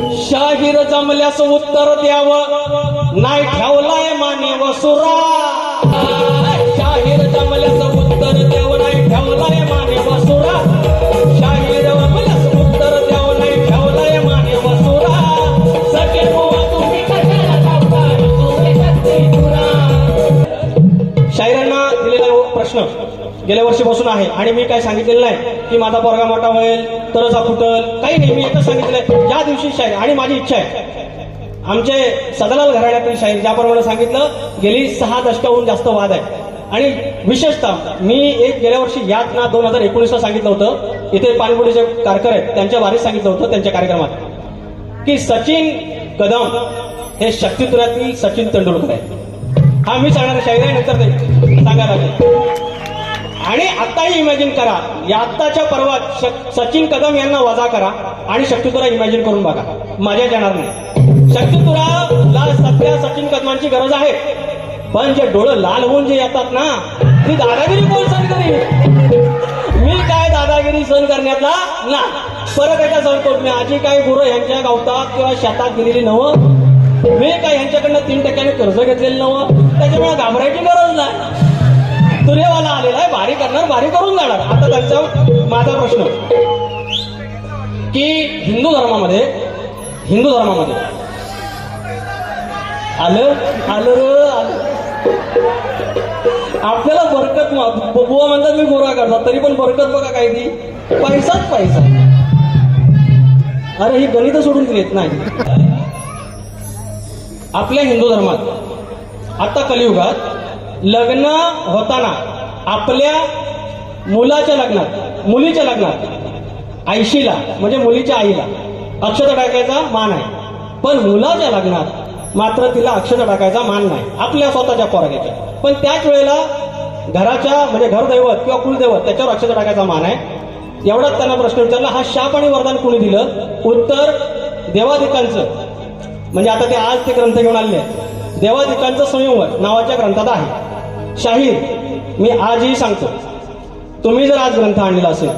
शाहीर जमल्यास उत्तर द्यावं. नाही ठेवलाय माने वसुरा. शाहीर जमल्यास उत्तर द्यावं. नाही ठेवलाय माने वसुरा. शाहीर जमल्यास उत्तर द्यावं. नाही ठेवलाय माने वसुरा. सगळे शाहिरांना दिलेला प्रश्न गेल्या वर्षीपासून आहे आणि मी काय सांगितलेलं नाही. की माझा पोरगा मोठा होईल तरच हा फुटल. काही नाही मी एकच सांगितलंय. ज्या दिवशी शाहीर आणि माझी इच्छा आहे. आमचे सदलाल घराण्यातील शाहीर ज्याप्रमाणे सांगितलं गेली सहा दशकाहून जास्त वाद आहे. आणि विशेषतः मी एक गेल्या वर्षी यात ना दोन हजार एकोणीसला सांगितलं होतं इथे पाणबुडीचे कारकर आहेत त्यांच्या वारीत सांगितलं होतं त्यांच्या कार्यक्रमात की सचिन कदम हे शक्तितुरातील सचिन तेंडुलकर आहे हा मी सांगणार शाहीर आहे नंतर ते सांगायला लागेल आणि आताही इमॅजिन करा. या आत्ताच्या पर्वात श- सचिन कदम यांना वजा करा आणि शक्तितुरा इमॅजिन करून बघा. मजा येणार नाही. शक्तितुराला सध्या सचिन कदमांची गरज आहे. पण जे डोळं लाल होऊन जे येतात ना ती दादागिरी कोण सहन करी मी काय दादागिरी सहन करण्यातला ना परत सहन सांगतो मी आजी काय गुरु यांच्या गावतात किंवा शेतात गेलेली नवं. मी काय यांच्याकडनं तीन टक्क्याने कर्ज घेतलेलं नवं. त्याच्यामुळे घाबरायची गरज नाही. तुरेवाला आलेला आहे भारी करणार भारी करून जाणार. आता त्यांचा माझा प्रश्न. की हिंदू धर्मामध्ये हिंदू धर्मामध्ये आलं आलं आलं. आपल्याला बरकत बुवा म्हणतात मी गोरा करतात तरी पण बरकत बघा काय ती. पैसाच पैसा. अरे ही गणित सोडून देत नाही. आपल्या हिंदू धर्मात आता कलियुगात लग्न होताना आपल्या मुलाच्या लग्नात मुलीच्या लग्नात ऐशीला म्हणजे मुलीच्या आईला अक्षता टाकायचा मान आहे. पण मुलाच्या लग्नात मात्र तिला अक्षता टाकायचा मान नाही. आपल्या स्वतःच्या पोरग्याच्या. पण त्याच वेळेला घराच्या म्हणजे घरदैवत किंवा कुलदैवत त्याच्यावर अक्षता टाकायचा मान आहे. एवढाच त्यांना प्रश्न विचारला हा शाप आणि वरदान कोणी दिलं? उत्तर देवाधिकांचं. म्हणजे आता ते आज ते ग्रंथ घेऊन आले आहेत. देवादिकांचं संयमवर नावाच्या ग्रंथात आहे. शाहीर मी आजही सांगतो तुम्ही जर आज ग्रंथ आणलेला असेल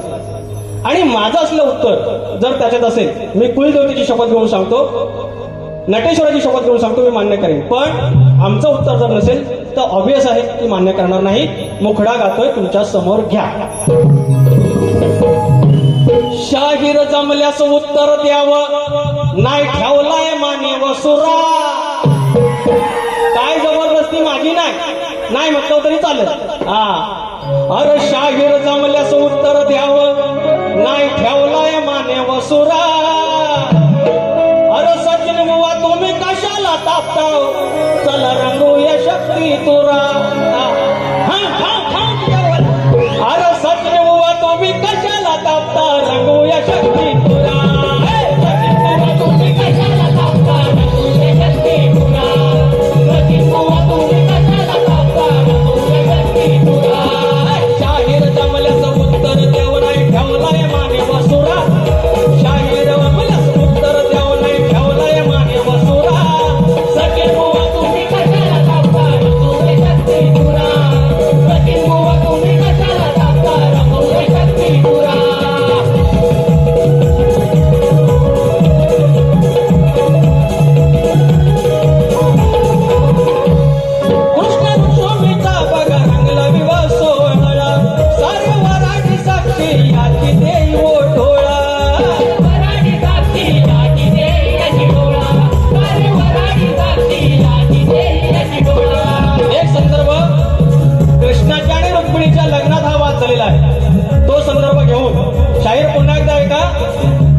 आणि माझं असलं उत्तर जर त्याच्यात असेल मी कुलदेवतेची शपथ घेऊन सांगतो नटेश्वराची शपथ घेऊन सांगतो मी मान्य करेन. पण आमचं उत्तर जर नसेल तर ऑब्विस आहे की मान्य करणार नाही. मुखडा गातोय तुमच्यासमोर घ्या. शाहीर जमल्यास उत्तर द्यावं नाही ठेवलाय माने वसुरा नाही म्हटलं तरी चालेल. हा. अरे शाहीर जमल्यास उत्तर द्यावं नाही ठेवलाय माने वसुरा. अरे सचिन बुवा तुम्ही कशाला तापताव? चला रंगूया शक्ती तू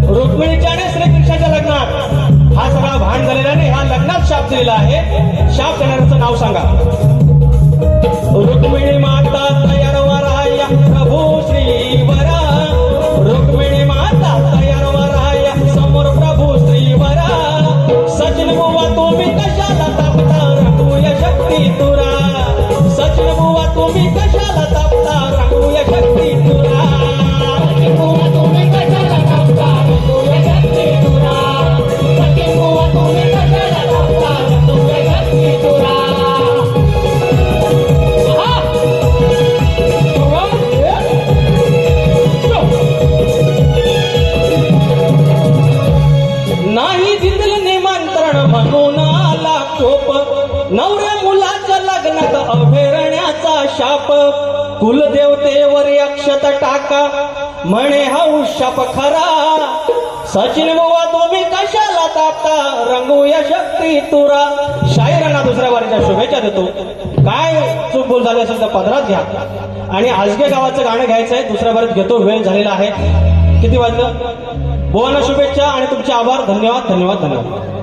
रुक्मिणीच्या आणि श्रीकृष्णाच्या लग्नात. हा सगळा भान झालेला नाही हा लग्नात शाप दिलेला आहे. शाप देणाऱ्याचं नाव सांगा. रुक्मिणी माता तयार प्रभू श्री मुलाच्या अभेरण्याचा शाप. कुलदेवतेवर अक्षत टाका. म्हणे हाऊ शाप खरा. सचिन बुवा तुम्ही कशाला तापता? रंगूया शक्ती तुरा. शायरांना दुसऱ्या वारीच्या शुभेच्छा देतो. काय चूक बोल झाली असेल तर पदरात घ्या. आणि आजगे गावाचं गाणं घ्यायचं आहे. दुसऱ्या वारीत घेतो. वेळ झालेला आहे. किती वाजलं? बुवांना शुभेच्छा आणि तुमचे आभार. धन्यवाद धन्यवाद धन्यवाद.